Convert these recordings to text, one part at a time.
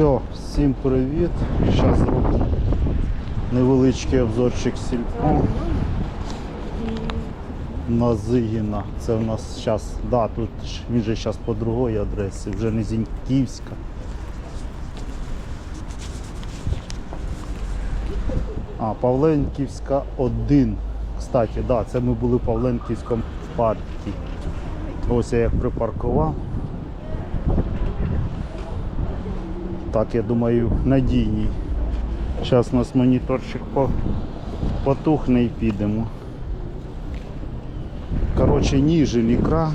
Все, всім привіт. Зараз зробимо невеличкий обзорчик сільпо на Зигіна. Це у нас зараз, да, тут він же зараз по другій адресі, вже не Зіньківська. А, Павленківська 1. Кстати, да, це ми були в Павленківському парку. Ось я як припаркував. Так, я думаю, надійній. Зараз у нас моніторчик потухне і підемо. Коротше, ніжель ікра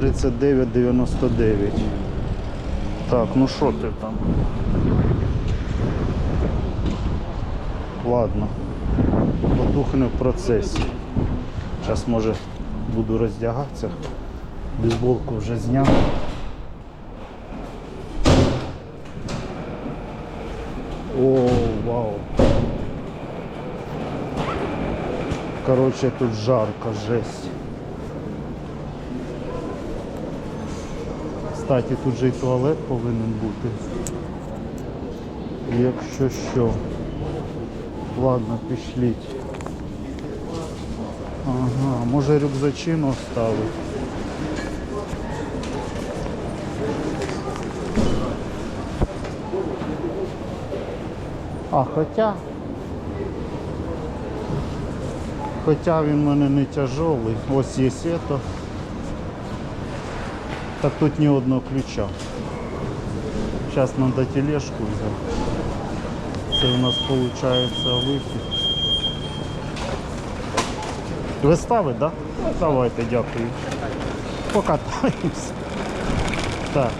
39,99. Так, ну що ти там? Ладно. Потухне в процесі. Зараз може буду роздягатися. Бейсболку вже зняв. О, вау. Короче, тут жарко, жесть. Кстати, тут же і туалет повинен бути. Якщо що. Ладно, пішліть. Ага, може рюкзачину оставити. А, хоча. Хоча він в мене не тяжелий. Ось є это. Так тут ні одного ключа. Зараз треба тележку взяти. Це у нас виходить вихід. Ви ставите, так? Да? Ну, Давайте, дякую. Покатаємося. Так.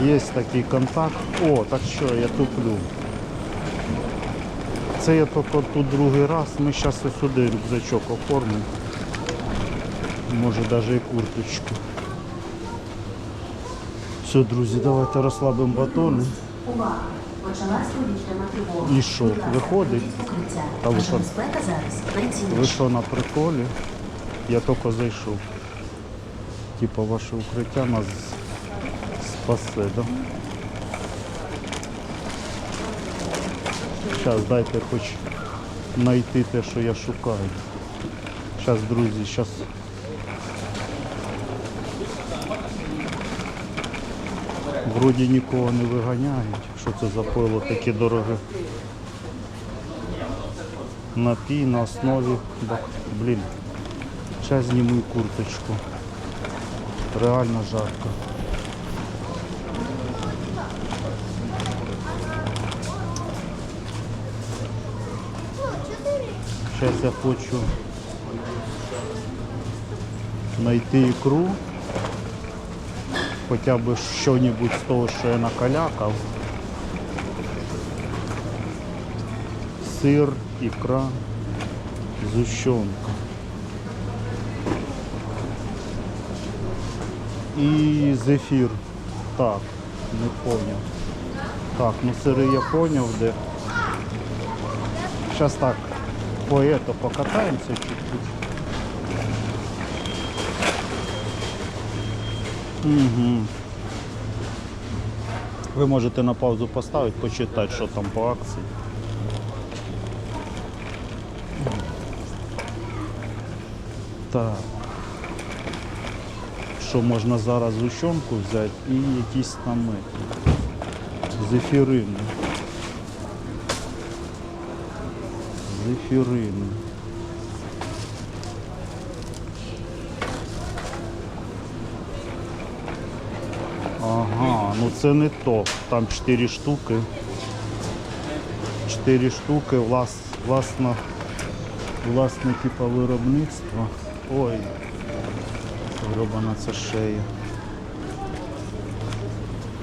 Є такий контакт. О, так що, я туплю. Це я тільки тут другий раз. Ми зараз ось сюди рюкзачок оформимо. Може навіть і курточку. Все, друзі, давайте розслабимо батони. Увага! Почалась повітряна тривога. І що, виходить? Та ви що? Ви що на приколі? Я тільки зайшов. Типа ваше укриття нас спасе, да? Зараз дайте хоч знайти те, що я шукаю. Зараз, друзі, зараз. Вроді нікого не виганяють. Що це за пило таке дороге? напій на основі. Блін. Зараз зніму курточку. Реально жарко. Зараз я хочу знайти ікру. Хоча б щось з того, що я накалякав. сир, икра, зущенка. І зефір. Так, не поняв. Так, ну сири я поняв, де. Зараз так, по это покатаємося чуть-чуть. Угу. Ви можете на паузу поставити, почитати, що там по акції. Так. Що можна зараз зущенку взяти і якісь там зефірини. Зефірини. Ага, ну це не то. Там 4 штуки. 4 штуки влас, власно, власне типу виробництва. Ой, гробана це шея.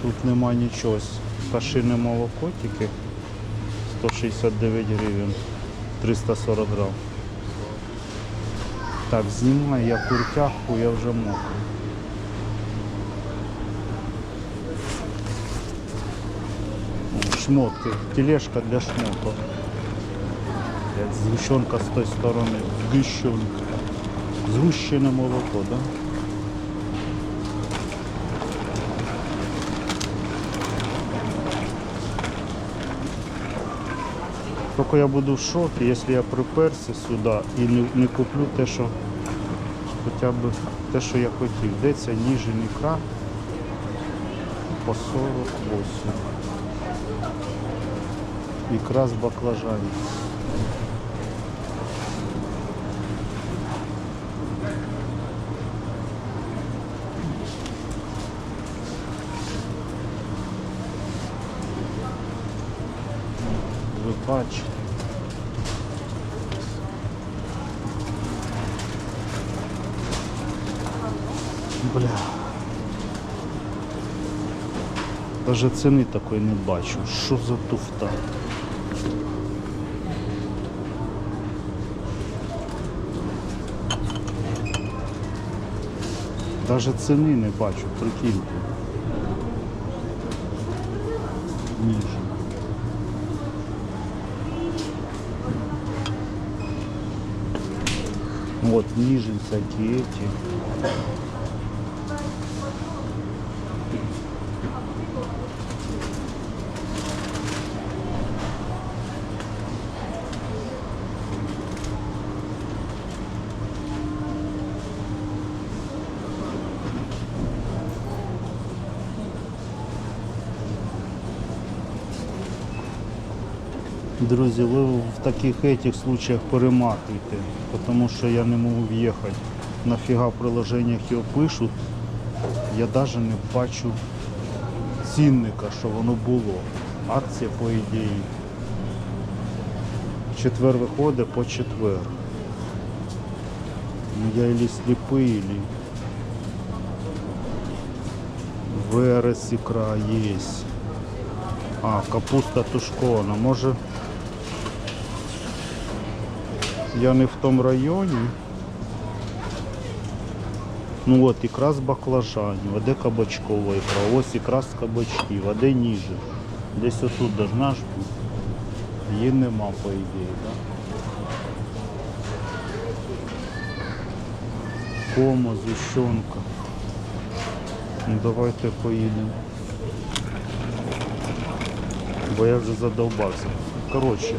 Тут нема нічого. Пташине молоко тільки 169 гривень, 340 грам. Так, знімаю я куртяху, я вже мокрий. Шмотки, тележка для шмоток. Згущенка з тої сторони. Згущенка. Згущене молоко, да? Тільки я буду в шокі, якщо я приперся сюди і не, не куплю те, що хоча б те, що я хотів. Де ця ніжень ікра по 48. Ікра з баклажанів. Ви бачите. Бля. Даже ціни такої не бачу. Що за туфта? Даже ціни не бачу, прикиньте. Ніже. Вот, нижень всякие эти. Друзі, ви в таких этих случаях перемахуйте, тому що я не можу в'їхати. Нафіга в приложеннях його пишуть. Я навіть не бачу цінника, що воно було. Акція, по ідеї. Четвер виходить по четвер. Ну, я ілі сліпий, ілі. Верес ікра є. А, капуста тушкована. Може я не в тому районі. Ну от, ікра з баклажанів, а де кабачкова ікра? Ось ікра з кабачків, а де ніже? Десь отут должна ж бути. Нема, по ідеї, так? Кома, зущенка. Ну давайте поїдемо. Бо я вже задовбався. Коротше,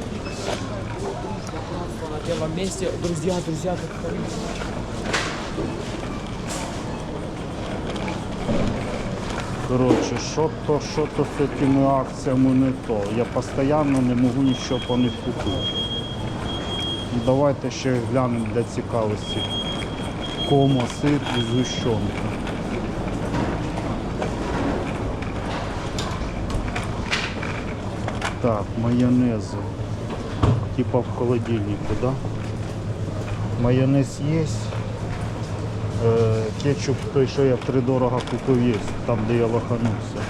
На первом месте, друзья, друзья, как Коротше, що то, що то з цими акціями не то. Я постійно не можу нічого по них купити. Ну, Давайте ще глянемо для цікавості. Комо, сир і згущенка. Так, майонез. Типа в холодильнику, да? Майонез есть. Е, кетчуп той, що я втридорога купив, є, там де я лоханувся.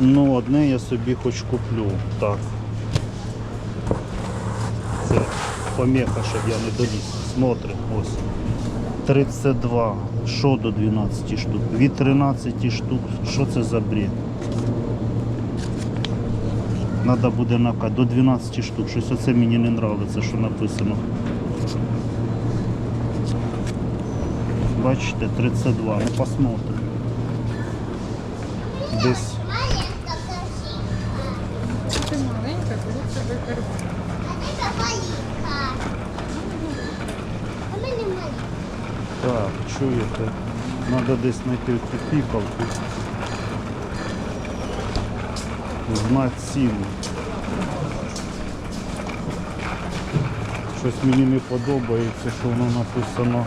Ну, одне я собі хоч куплю. Так. Це помеха, щоб я не доліз. Смотрим, ось. 32. Що до 12 штук? Від 13 штук. Що це за бред? Надо буде на до 12 штук. Щось оце мені не подобається, що написано. Бачите, 32. Ну посмотрим. Десь. Ти маленька, коли тебе карбон. Так, чуєте? Надо десь знайти цю пікалку. Знати ціну. Щось мені не подобається, що воно написано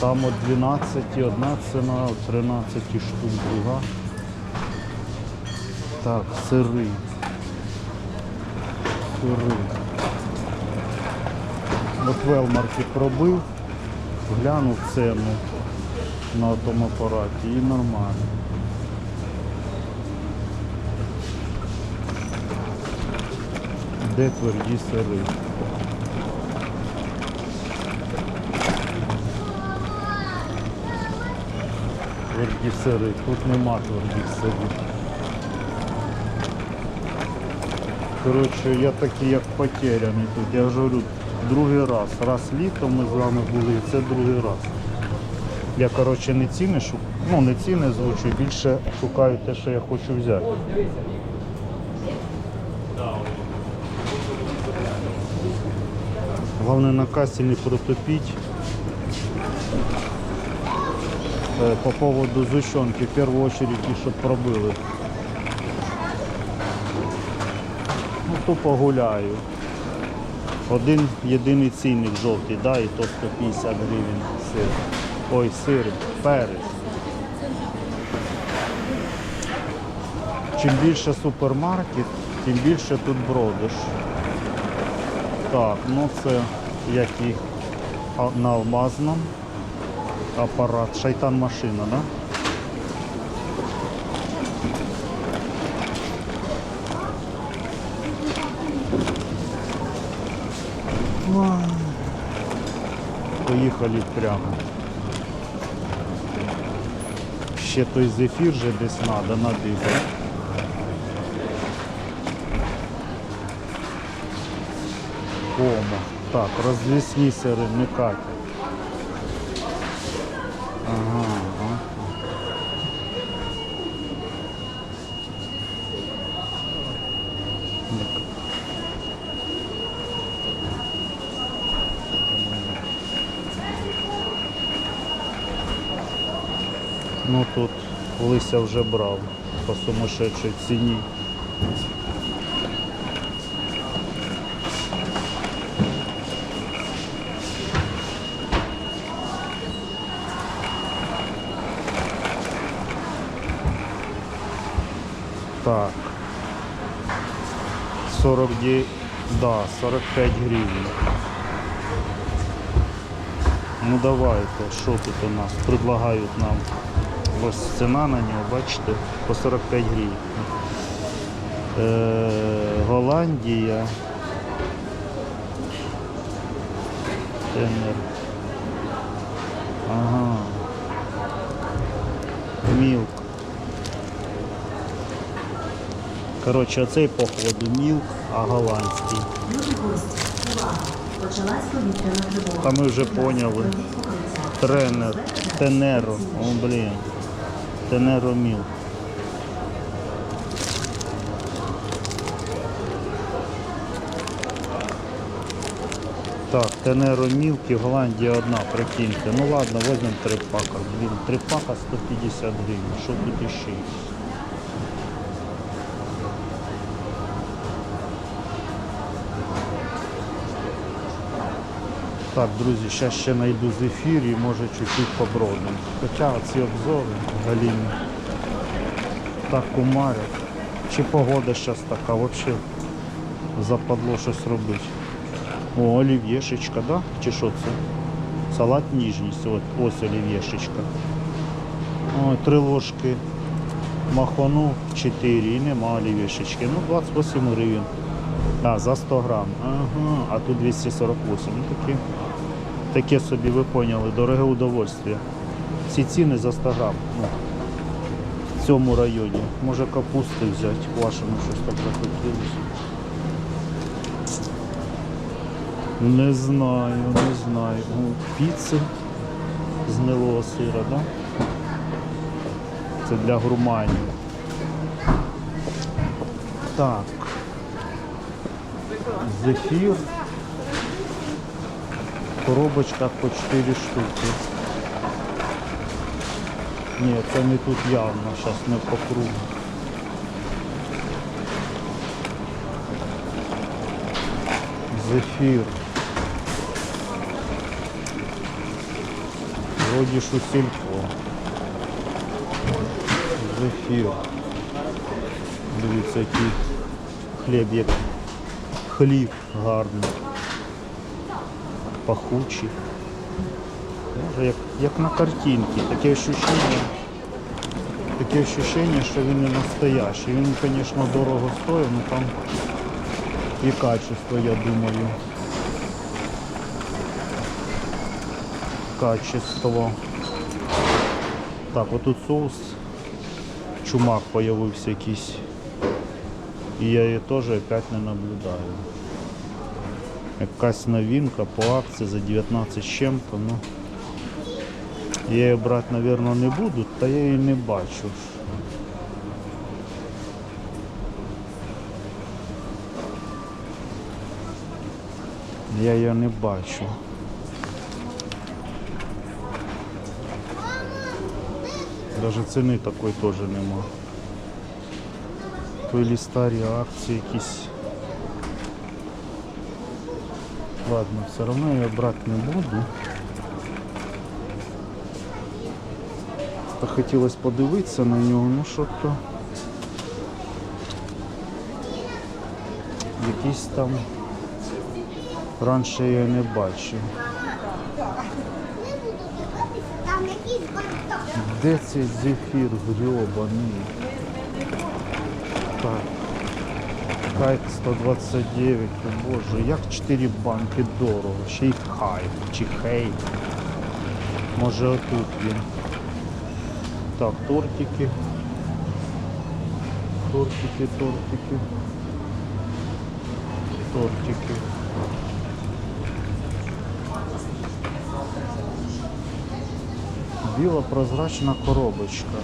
там от 12 одна ціна, от 13 штук друга. Так, сири. Сири. От велмарки пробив, глянув ціну на тому апараті і нормально. Де тверді сири? Тверді сири, тут нема твердих сирів. Коротше, я такий як потеряний тут. Я ж говорю, другий раз. Раз літом ми з вами були, і це другий раз. Я, коротше, не ціни шу... ну не ціни звучу, більше шукаю те, що я хочу взяти. Головне на касі не протопіть. Е, По поводу зущенки, в першу очередь, і щоб пробили. Ну, тупо гуляю. Один єдиний цінник жовтий, да, і то 150 гривень сир. Ой, сир, перець. Чим більше супермаркет, тим більше тут бродиш. Так, ну це як і на алмазному апарат. Шайтан машина, да? Поїхали прямо. Ще той зефір же десь треба надибати. Кома. Так, розлісні сири, не катя. Ну тут Лися вже брав по сумасшедшей ціні. Так. 49, да, 45 гривень. Ну давайте, що тут у нас? Предлагають нам. Ось ціна на нього, бачите, по 45 гривень. Е, Голландія. Тенер. Ага. Мілк. Коротше, оцей походу мілк, а голландський. Та ми вже поняли. Тренер, Тенеро, о блін. Тенеро Міл. Так, Тенеро Мілки, Голландія одна, прикиньте. Ну ладно, візьмемо три пака. Три пака 150 гривень. Що тут іще? Так, друзі, зараз ще знайду зефір і може чуть-чуть побродимо. Хоча ці обзори галімі так кумарять. Чи погода зараз така, взагалі западло щось робити. О, олів'єшечка, да? Чи що це? Салат ніжність, от, ось олів'єшечка. О, три ложки махану 4 і нема олів'єшечки. Ну, 28 гривень. А, за 100 грам. Ага, а тут 248. Ну таке, таке собі ви поняли, дороге удовольствие. Ці ціни за 100 грам. Ну, в цьому районі. Може капусти взяти, вашому щось так захотілося. Не знаю, не знаю. Ну, піци з гнилого сира, да? Це для гурманів. Так. Зефір. Коробочках по 4 штуки. Ні, це не тут явно, зараз ми по кругу. Зефір. Вроді ж у сільпо. Зефір. Дивіться, який хліб як хліб гарний. Пахучий. Може, як, як на картинці. Таке ощущення, таке ощущення, що він не настоящий. Він, звісно, дорого стоїть, але там і качество, я думаю. Качество. Так, отут соус. Чумак появився якийсь. І я її теж опять не наблюдаю. Якась новинка по акції за 19 з чим-то, ну Я її брати, мабуть, не буду, та я її не бачу. Я її не бачу. Даже ціни такої теж нема. То старі акції якісь. Ладно, все одно я брати не буду. Хотілося подивитися на нього, ну що то. Якісь там раніше я не бачив. Де цей зефір грьобаний? Так. Хайп 129, о боже, як 4 банки дорого, ще й хайп чи хейп. Може отут він. Так, тортики. Тортики, тортики. Тортики. Біла прозрачна коробочка.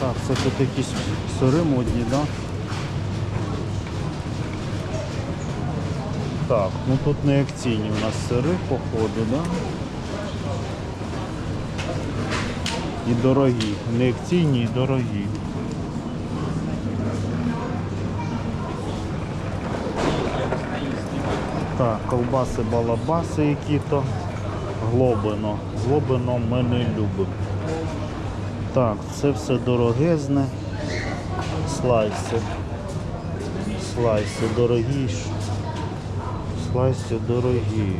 Так, це тут якісь сири модні, да? Так, ну тут не акційні у нас сири, походу, да? І дорогі. Не акційні і дорогі. Так, колбаси балабаси які-то. Глобино. З глобином ми не любимо. Так, це все дорогезне. Слайси. Слайси дорогі. Слайси дорогі.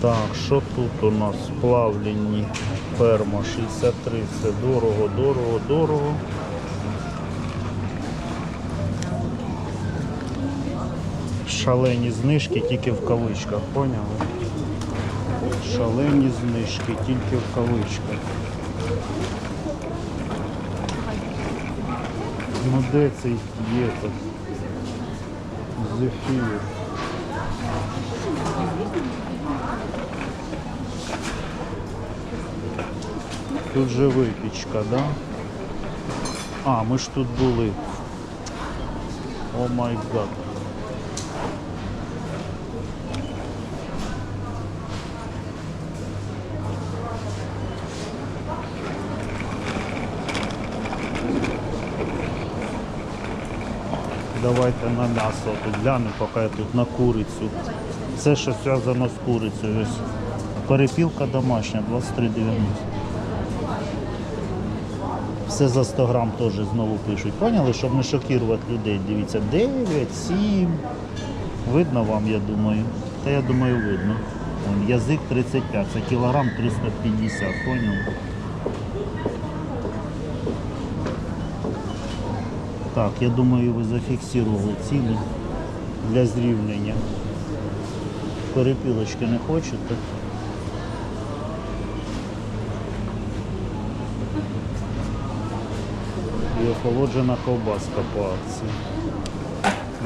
Так, що тут у нас? Плавлені ферма 63. Це дорого, дорого, дорого. Шалені знижки тільки в кавичках, поняли? Шалені знижки тільки в кавичках. Ну де цей є тут? Зефір. Тут же випічка, да? А, ми ж тут були. О май гад. Давайте на м'ясо тут гляну, поки я тут на курицю. Все, що зв'язано з курицею. Перепілка домашня, 23,90. Все за 100 грам теж знову пишуть. Поняли, щоб не шокувати людей. Дивіться, 9, 7. Видно вам, я думаю. Та я думаю, видно. Язик 35, це кілограм 350, поняли? Так, я думаю, ви зафіксували ціни для зрівняння. Перепілочки не хочете? І охолоджена ковбаска по акції.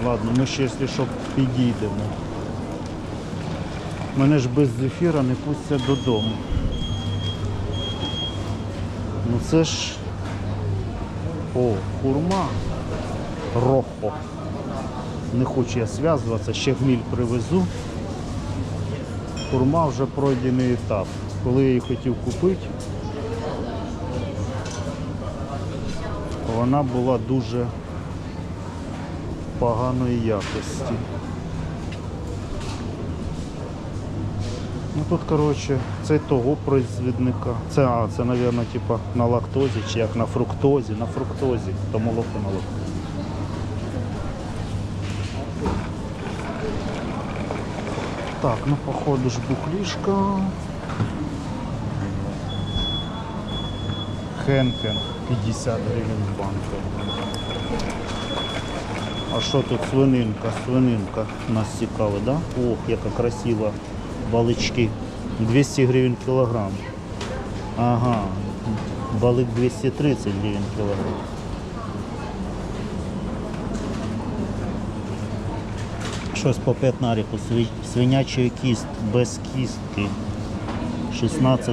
Ладно, ми ще, якщо що, підійдемо. Мене ж без зефіра не пустять додому. Ну це ж... О, хурма. Рохо. Не хочу я зв'язуватися, ще гміль привезу. Хурма вже пройдений етап. Коли я її хотів купити, вона була дуже поганої якості. Ну тут, коротше, це того произвідника. Це, а, це, мабуть, типа на лактозі чи як на фруктозі, на фруктозі, то молоко на лактозі. Так, ну походу ж бухлішка. Хенкен 50 гривень банка. А що тут свининка? Свининка нас цікавить, да? Ох, яка красива балички. 200 гривень кілограм. Ага. Балик 230 гривень кілограм. Щось по п'ятнаріку. Свинячий кіст без кістки. 16